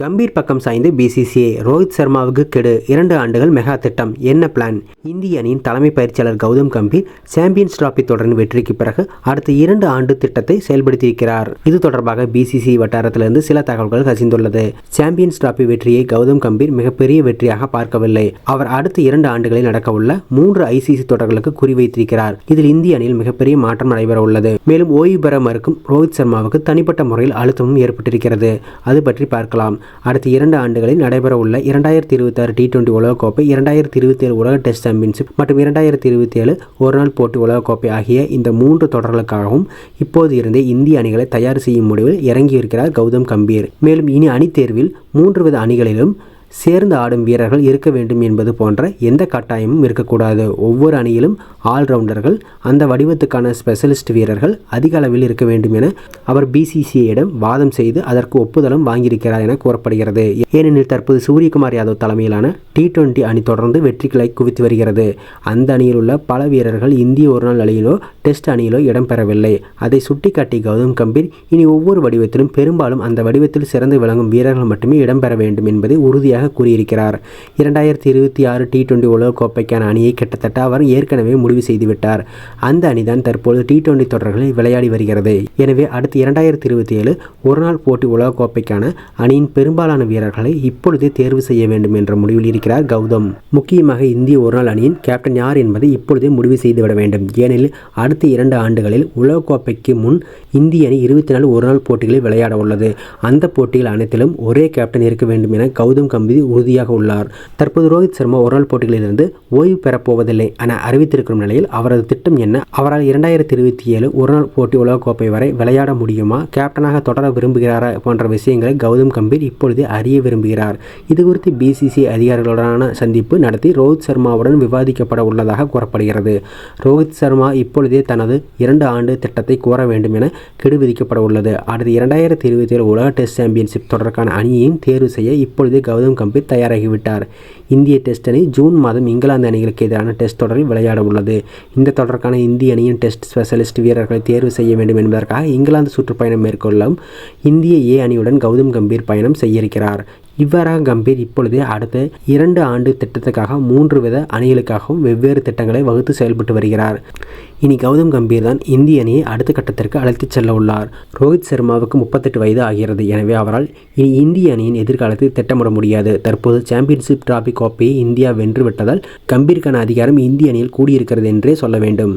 கம்பீர் பக்கம் சாய்ந்து பிசிசிஐ ரோஹித் சர்மாவுக்கு கெடு. இரண்டு ஆண்டுகள் மெகா திட்டம். என்ன பிளான் இந்திய அணியின் தலைமை பயிற்சியாளர் கௌதம் கம்பீர் சாம்பியன்ஸ் டிராபி தொடரின் வெற்றிக்கு பிறகு அடுத்த இரண்டு ஆண்டு திட்டத்தை செயல்படுத்தியிருக்கிறார். இது தொடர்பாக பிசிசி வட்டாரத்திலிருந்து சில தகவல்கள் கசிந்துள்ளது. சாம்பியன்ஸ் டிராபி வெற்றியை கௌதம் கம்பீர் மிகப்பெரிய வெற்றியாக பார்க்கவில்லை. அவர் அடுத்த இரண்டு ஆண்டுகளில் நடக்கவுள்ள மூன்று ஐசிசி தொடர்களுக்கு குறிவைத்திருக்கிறார். இதில் இந்திய அணியில் மிகப்பெரிய மாற்றம் நடைபெற உள்ளது மேலும் ஓய்வு பெற மறுக்கும் ரோஹித் சர்மாவுக்கு தனிப்பட்ட முறையில் அழுத்தமும் ஏற்பட்டிருக்கிறது. அது பற்றி பார்க்கலாம். அடுத்த இரண்டு ஆண்டுகளில் நடைபெறவுள்ள இரண்டாயிரத்தி இருபத்தி ஆறு டி டுவெண்டி உலகக்கோப்பை இரண்டாயிரத்தி இருபத்தி ஏழு உலக டெஸ்ட் சாம்பியன்ஷிப் மற்றும் இரண்டாயிரத்தி இருபத்தி ஏழு ஒருநாள் போட்டி உலகக்கோப்பை ஆகிய இந்த மூன்று தொடர்களுக்காகவும் இப்போது இருந்தே இந்திய அணிகளை தயார் செய்யும் முடிவில் இறங்கியிருக்கிறார் கௌதம் கம்பீர். மேலும் இனி அணி தேர்வில் மூன்று வித அணிகளிலும் சேர்ந்து ஆடும் வீரர்கள் இருக்க வேண்டும் என்பது போன்ற எந்த கட்டாயமும் இருக்கக்கூடாது. ஒவ்வொரு அணியிலும் ஆல்ரவுண்டர்கள் அந்த வடிவத்துக்கான ஸ்பெஷலிஸ்ட் வீரர்கள் அதிக அளவில் இருக்க வேண்டும் என அவர் பிசிசிஐயிடம் வாதம் செய்து அதற்கு ஒப்புதலும் வாங்கியிருக்கிறார் என கூறப்படுகிறது. ஏனெனில் தற்போது சூரியகுமார் யாதவ் தலைமையிலான டி டுவெண்டி அணி தொடர்ந்து வெற்றிகளை குவித்து வருகிறது. அந்த அணியில் உள்ள பல வீரர்கள் இந்திய ஒருநாள் அணியிலோ டெஸ்ட் அணியிலோ இடம்பெறவில்லை. அதை சுட்டிக்காட்டி கௌதம் கம்பீர் இனி ஒவ்வொரு வடிவத்திலும் பெரும்பாலும் அந்த வடிவத்தில் சிறந்து விளங்கும் வீரர்கள் மட்டுமே இடம்பெற வேண்டும் என்பதை உறுதியாக கூறியிருக்கிறார். இரண்டாயிரத்தி இருபத்தி ஆறு டி டுவெண்டி உலகக்கோப்பைக்கான அணியை கிட்டத்தட்ட அவர் ஏற்கனவே முடிவு செய்துவிட்டார். அந்த அணிதான் தற்போது டி டுவெண்டி தொடர்களில் விளையாடி வருகிறது. எனவே அடுத்து இரண்டாயிரத்தி இருபத்தி ஏழு ஒருநாள் போட்டி உலகக்கோப்பைக்கான அணியின் பெரும்பாலான வீரர்களை இப்பொழுதே தேர்வு செய்ய வேண்டும் என்ற முடிவில் இருக்கிறார் கௌதம். முக்கியமாக இந்திய ஒருநாள் அணியின் கேப்டன் யார் என்பதை இப்பொழுதே முடிவு செய்துவிட வேண்டும். ஏனெனில் அடுத்த இரண்டு ஆண்டுகளில் உலகக்கோப்பைக்கு முன் இந்திய அணி இருபத்தி நாலு ஒருநாள் போட்டிகளில் விளையாட உள்ளது அந்த போட்டிகள் அனைத்திலும் ஒரே கேப்டன் இருக்க வேண்டும் என கௌதம் கம்பீர் உறுதியாக உள்ளார். தற்போது ரோஹித் சர்மா ஒருநாள் போட்டிகளிலிருந்து ஓய்வு பெறப்போவதில்லை என அறிவித்திருக்கும் நிலையில் அவரது திட்டம் என்ன? அவரால் இரண்டாயிரத்தி இருபத்தி ஏழு ஒருநாள் போட்டி உலகக்கோப்பை வரை விளையாட முடியுமா? கேப்டனாக தொடர விரும்புகிறாரா? போன்ற விஷயங்களை கௌதம் கம்பீர் இப்பொழுது அறிய விரும்புகிறார். இது குறித்து பிசிசி அதிகாரிகளுடனான சந்திப்பு நடத்தி ரோஹித் சர்மாவுடன் விவாதிக்கப்பட உள்ளதாக கூறப்படுகிறது. ரோஹித் சர்மா இப்பொழுதே தனது இரண்டு ஆண்டு திட்டத்தை கோர வேண்டும் என கெடு விதிக்கப்பட உள்ளது. அடுத்து இரண்டாயிரத்தி இருபத்தி ஏழு உலக டெஸ்ட் சாம்பியன்ஷிப் தொடருக்கான அணியையும் தேர்வு செய்ய இப்பொழுதே கௌதம் கம்பீர் தயாராகிவிட்டார். இந்திய டெஸ்ட் அணி ஜூன் மாதம் இங்கிலாந்து அணிகளுக்கு எதிரான டெஸ்ட் தொடரில் விளையாட உள்ளது. இந்த தொடருக்கான இந்திய அணியின் டெஸ்ட் ஸ்பெஷலிஸ்ட் வீரர்களை தேர்வு செய்ய வேண்டும் என்பதற்காக இங்கிலாந்து சுற்றுப்பயணம் மேற்கொள்ளும் இந்திய ஏ அணியுடன் கௌதம் கம்பீர் பயணம் செய்ய இருக்கிறார். இவ்வாறாக கம்பீர் இப்பொழுதே அடுத்த இரண்டு ஆண்டு திட்டத்துக்காக மூன்று வித அணிகளுக்காகவும் வெவ்வேறு திட்டங்களை வகுத்து செயல்பட்டு வருகிறார். இனி கௌதம் கம்பீர் தான் இந்திய அணியை அடுத்த கட்டத்திற்கு அழைத்துச் செல்ல உள்ளார். ரோஹித் சர்மாவுக்கு முப்பத்தெட்டு வயது ஆகிறது. எனவே அவரால் இனி இந்திய அணியின் எதிர்காலத்தை திட்டமிட முடியாது. தற்போது சாம்பியன்ஷிப் டிராபி கோப்பையை இந்தியா வென்று விட்டதால் கம்பீருக்கான அதிகாரம் இந்திய அணியில் கூடியிருக்கிறது என்றே சொல்ல வேண்டும்.